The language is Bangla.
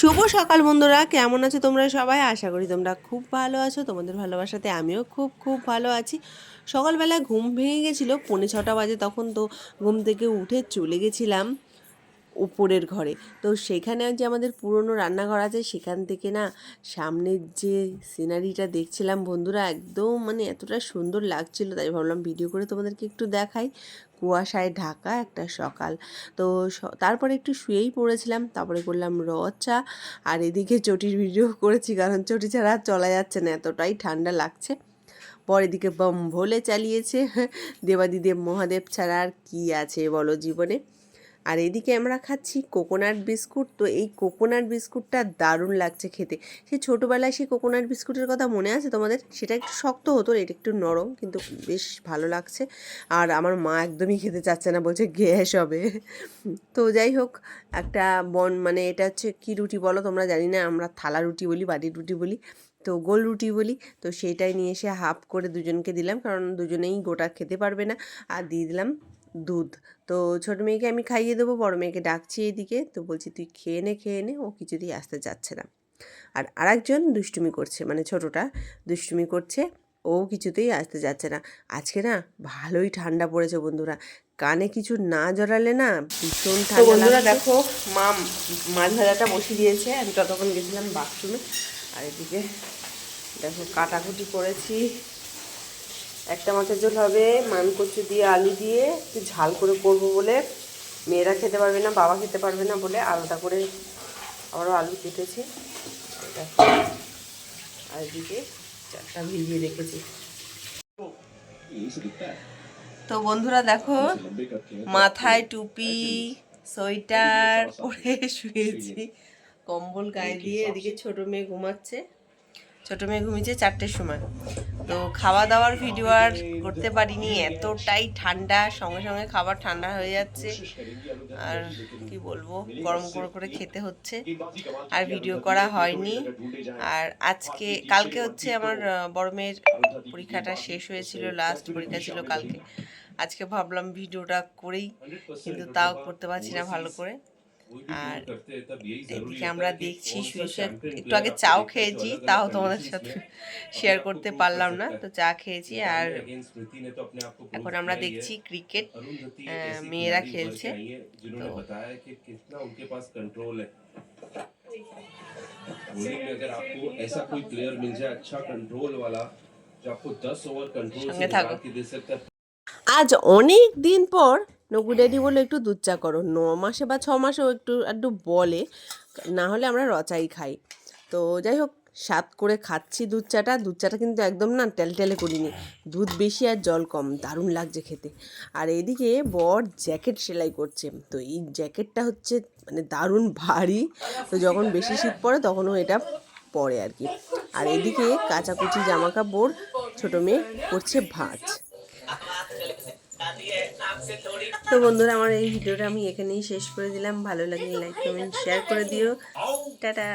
শুভ সকাল বন্ধুরা, কেমন আছো তোমরা সবাই? আশা করি তোমরা খুব ভালো আছো, তোমাদের ভালোবাসাতে আমিও খুব খুব ভালো আছি। সকালবেলা ঘুম ভেঙে গেছিল, পৌনে ছটা বাজে তখন তো ঘুম থেকে উঠে চলে গেছিলাম। উপরের ঘরে। তো সেখানে যে আমাদের পুরনো রান্নাঘর আছে, সেখান থেকে না সামনের যে সিনারিটা দেখছিলাম বন্ধুরা, একদম মানে এতটা সুন্দর লাগছিল। তাই ভাবলাম ভিডিও করে তোমাদেরকে একটু দেখাই। কুয়াশায় ঢাকা একটা সকাল। তো তারপরে একটু শুয়েই পড়েছিলাম, তারপরে করলাম র চা। আর এদিকে চটির ভিডিও করেছি, কারণ চটি ছাড়া চলা যাচ্ছে না, এতটাই ঠান্ডা লাগছে। পর এদিকে বম ভোলে চালিয়েছে। দেবাদিদেব মহাদেব ছাড়া আর কী আছে বলো জীবনে? আর এদিকে আমরা খাচ্ছি কোকোনাট বিস্কুট তো এই কোকোনাট বিস্কুটটা দারুণ লাগছে খেতে। সে ছোটোবেলায় সেই কোকোনাট বিস্কুটের কথা মনে আছে তোমাদের? সেটা একটু শক্ত হতো, এটা একটু নরম, কিন্তু বেশ ভালো লাগছে। আর আমার মা একদমই খেতে চাচ্ছে না, বলছে গ্যাস হবে। তো যাই হোক, একটা বন মানে এটা হচ্ছে কী রুটি বলো তোমরা জানি না, আমরা থালা রুটি বলি বাড়ির রুটি বলি, তো গোল রুটি বলি। তো সেইটাই নিয়ে এসে হাফ করে দুজনকে দিলাম, কারণ দুজনেই গোটা খেতে পারবে না। আর দিয়ে দিলাম দুধ। তো ছোটো মেয়েকে আমি খাইয়ে দেবো বড় মেয়েকে ডাকছি এদিকে তো বলছি তুই খেয়ে নে খেয়ে নে ও কিছুতেই আসতে যাচ্ছে না। আর আরেকজন দুষ্টুমি করছে মানে ছোটোটা দুষ্টুমি করছে ও কিছুতেই আসতে যাচ্ছে না। আজকে না ভালোই ঠান্ডা পড়েছে বন্ধুরা। কানে কিছু না জড়ালে না ভীষণ ঠান্ডা বন্ধুরা দেখো মা মাছ ভাজাটা বসিয়ে দিয়েছে। আমি ততক্ষণ গেছিলাম বাথরুমে। আর এদিকে দেখো কাটাকুটি করেছি। একটা মাছের ঝোল হবে মান কচু দিয়ে আলু দিয়ে একটু ঝাল করে করব বলে। মেয়েরা খেতে পারবে না, বাবা খেতে পারবে না বলে আলাদা করে আবারও আলু কেটেছি। আর এদিকে চারটা ভিজিয়ে রেখেছি। তো বন্ধুরা দেখো, মাথায় টুপি, সোয়েটার পরে শুয়েছি। কম্বল গায়ে দিয়ে এদিকে ছোট মেয়ে ঘুমাচ্ছে। ছোট মেয়ে ঘুমিয়েছে চারটের সময়। তো খাওয়া দাওয়ার ভিডিও আর করতে পারিনি, এতটাই ঠান্ডা, সঙ্গে সঙ্গে খাবার ঠান্ডা হয়ে যাচ্ছে। আর কি বলব, গরম করে করে খেতে হচ্ছে, আর ভিডিও করা হয়নি। আর আজকে, কালকে হচ্ছে আমার বড় মেয়ের পরীক্ষাটা শেষ হয়েছিল লাস্ট পরীক্ষা ছিল কালকে। আজকে ভাবলাম ভিডিওটা করেই, কিন্তু তাও করতে পারছি না ভালো করে। আর এদিকে আমরা দেখছি একটু আগে চাও খেয়েছি তাও তোমাদের সাথে শেয়ার করতে পারলাম না তো চা খেয়েছি আর এখন আমরা দেখছি ক্রিকেট মেয়েরা খেলছে আজ অনেক দিন পর নকু ড্যাডি বলে একটু দুধ চা করো। ন মাসে বা ছ মাসেও একটু একটু বলে, না হলে আমরা রচাই খাই। তো যাই হোক, স্বাদ করে খাচ্ছি দুধ চাটা। দুধ চাটা কিন্তু একদম না টেলটেলে করিনি। দুধ বেশি আর জল কম, দারুণ লাগছে খেতে। আর এদিকে বর জ্যাকেট সেলাই করছে। তো এই জ্যাকেটটা হচ্ছে মানে দারুণ ভারী। তো যখন বেশি শীত পড়ে তখনও এটা পরে আর কি। আর এদিকে কাচাকুচি জামা কাপড় ছোটো মেয়ে করছে ভাঁজ। তো বন্ধুরা, আমার এই ভিডিওটা আমি এখানেই শেষ করে দিলাম। ভালো লাগলে লাইক কমেন্ট শেয়ার করে দিও। টাটা।